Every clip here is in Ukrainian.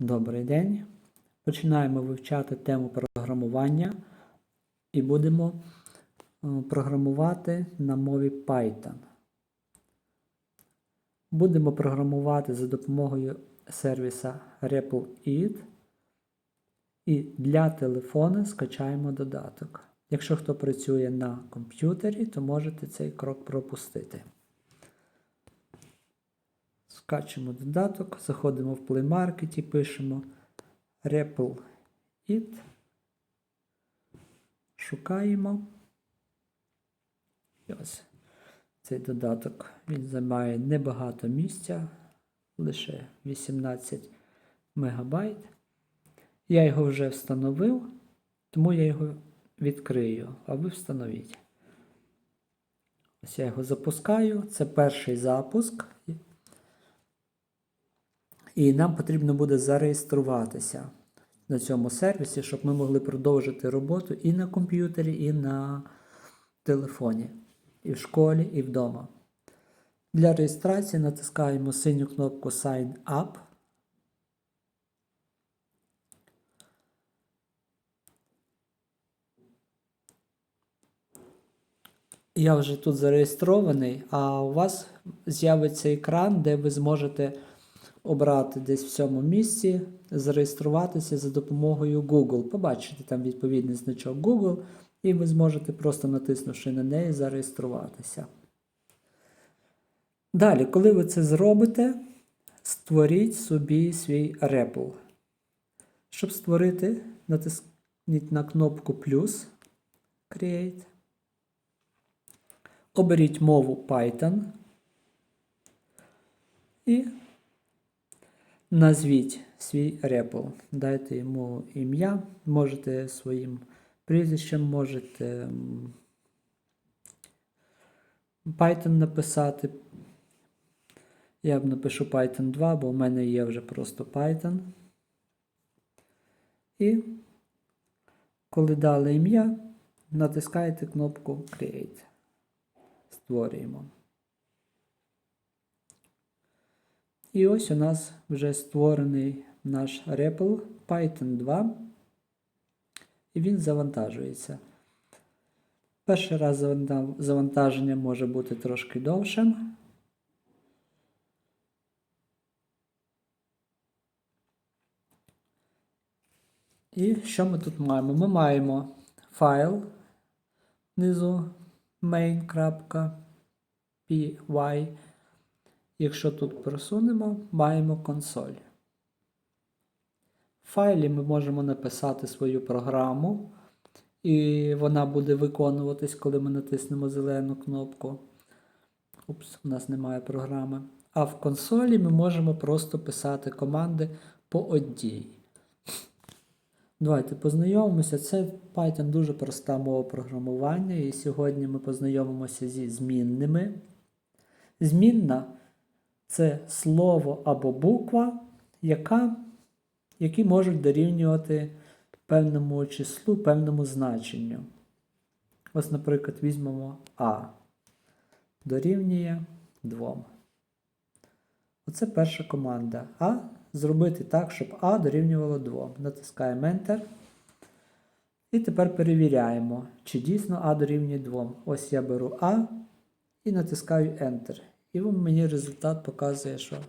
Добрий день. Починаємо вивчати тему програмування і будемо е, програмувати на мові Python. Будемо програмувати за допомогою сервіса ReppleIt і для телефона скачаємо додаток. Якщо хто працює на комп'ютері, то можете цей крок пропустити. Скачемо додаток, заходимо в Play Market і пишемо ReppleIt. Шукаємо. І ось цей додаток він займає небагато місця, лише 18 мегабайт. Я його вже встановив, тому я його відкрию, а ви встановіть. Ось я його запускаю. Це перший запуск. І нам потрібно буде зареєструватися на цьому сервісі, щоб ми могли продовжити роботу і на комп'ютері, і на телефоні, і в школі, і вдома. Для реєстрації натискаємо синю кнопку Sign Up. Я вже тут зареєстрований, а у вас з'явиться екран, де ви зможете обрати десь в цьому місці, зареєструватися за допомогою Google. Побачите там відповідний значок Google, і ви зможете просто натиснувши на неї, зареєструватися. Далі, коли ви це зробите, створіть собі свій REPL. Щоб створити, натисніть на кнопку плюс Create. Оберіть мову Python і назвіть свій REPL. Дайте йому ім'я, можете своїм прізвищем, можете Python написати. Я б напишу Python 2, бо в мене є вже просто Python. І коли дали ім'я, натискаєте кнопку Create. Створюємо. І ось у нас вже створений наш REPL Python 2. І він завантажується. Перший раз завантаження може бути трошки довшим. І що ми тут маємо? Ми маємо файл внизу main.py. Якщо тут просунемо, маємо консоль. В файлі ми можемо написати свою програму, і вона буде виконуватись, коли ми натиснемо зелену кнопку. Упс, у нас немає програми. А в консолі ми можемо просто писати команди по одній. Давайте познайомимося. Це Python дуже проста мова програмування, і сьогодні ми познайомимося зі змінними. Змінна це слово або буква, яка, які можуть дорівнювати певному числу, певному значенню. Ось, наприклад, візьмемо А. Дорівнює 2. Оце перша команда. А зробити так, щоб А дорівнювало 2. Натискаємо Enter. І тепер перевіряємо, чи дійсно А дорівнює 2. Ось я беру А і натискаю Enter. І мені результат показує, що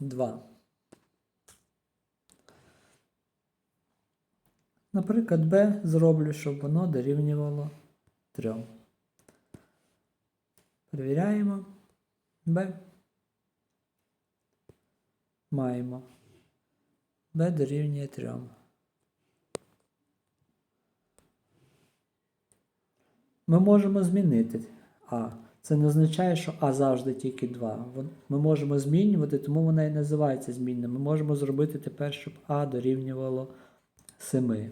2. Наприклад, B зроблю, щоб воно дорівнювало 3. Перевіряємо. B. Маємо. B дорівнює 3. Ми можемо змінити А. Це не означає, що А завжди тільки 2. Ми можемо змінювати, тому вона і називається змінна. Ми можемо зробити тепер, щоб А дорівнювало 7.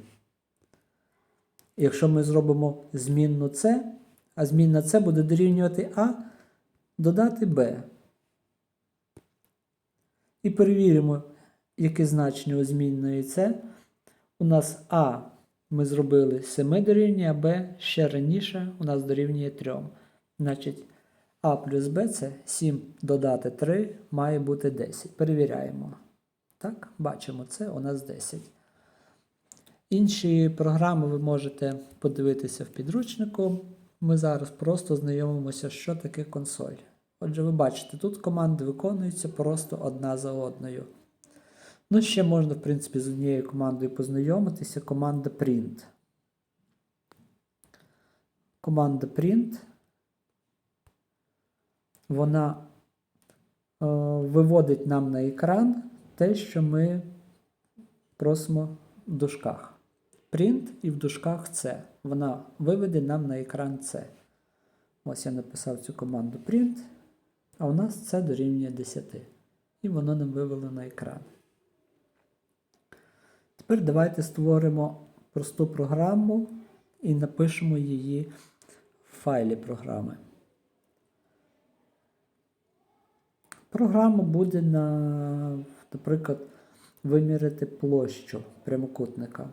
Якщо ми зробимо змінну С, а змінна С буде дорівнювати А, додати Б. І перевіримо, яке значення у змінної С. У нас А ми зробили 7 дорівнює, а Б ще раніше у нас дорівнює 3. Значить, А плюс Б це 7 додати 3 має бути 10. Перевіряємо. Так, бачимо, це у нас 10. Інші програми ви можете подивитися в підручнику. Ми зараз просто знайомимося, що таке консоль. Отже, ви бачите, тут команди виконуються просто одна за одною. Ну, ще можна, в принципі, з однією командою познайомитися. Команда print. Команда print. Вона е, виводить нам на екран те, що ми просимо в дужках. Print і в дужках це. Вона виведе нам на екран це. Ось я написав цю команду print, а у нас це дорівнює 10. І воно нам вивело на екран. Тепер давайте створимо просту програму і напишемо її в файлі програми. Програма буде, на, наприклад, виміряти площу прямокутника.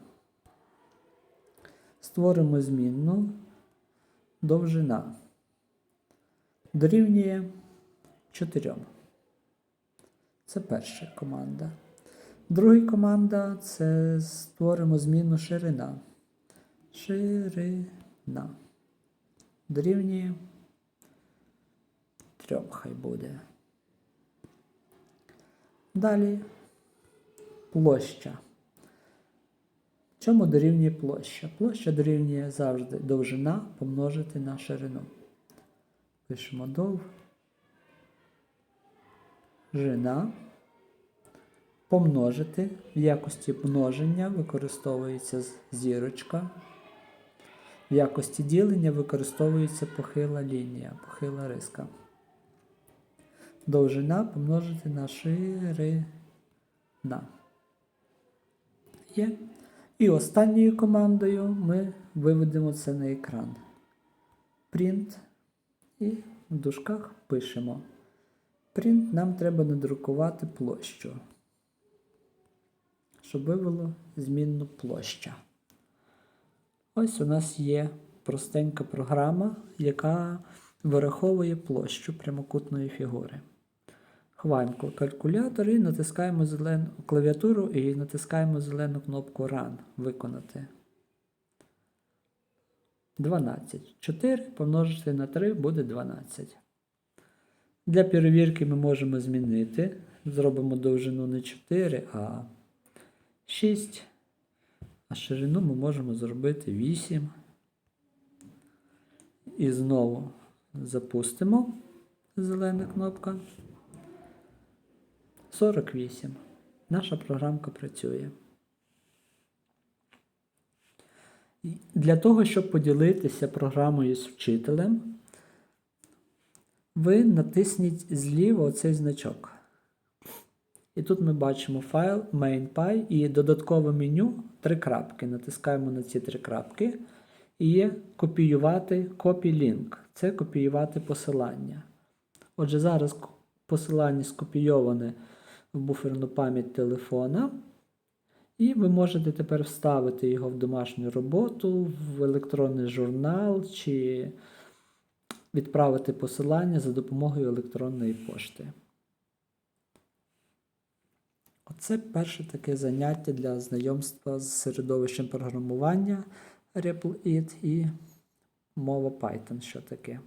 Створимо змінну довжина. Дорівнює 4. Це перша команда. Друга команда це створимо зміну ширина. Ширина. Дорівнює 3 хай буде. Далі площа. Чому дорівнює площа? Площа дорівнює завжди довжина помножити на ширину. Пишемо довжина помножити. В якості множення використовується зірочка. В якості ділення використовується похила лінія, похила риска. Довжина помножити на ширина. Є. І останньою командою ми виведемо це на екран. Print. І в дужках пишемо. Print нам треба надрукувати площу. Щоб вивело змінну площа. Ось у нас є простенька програма, яка вираховує площу прямокутної фігури. Ховаємо калькулятор і натискаємо зелену клавіатуру і натискаємо зелену кнопку Run виконати. 12. 4 помножити на 3 буде 12. Для перевірки ми можемо змінити. Зробимо довжину не 4, а 6. А ширину ми можемо зробити 8. І знову запустимо зелена кнопка. 48. Наша програмка працює. Для того, щоб поділитися програмою з вчителем, ви натисніть зліва оцей значок. І тут ми бачимо файл main.py і додаткове меню три крапки. Натискаємо на ці три крапки. І копіювати copy link. Це копіювати посилання. Отже, зараз посилання скопійоване в буферну пам'ять телефона. І ви можете тепер вставити його в домашню роботу, в електронний журнал чи відправити посилання за допомогою електронної пошти. Оце перше таке заняття для знайомства з середовищем програмування ReppleIt і мова Python, що таке.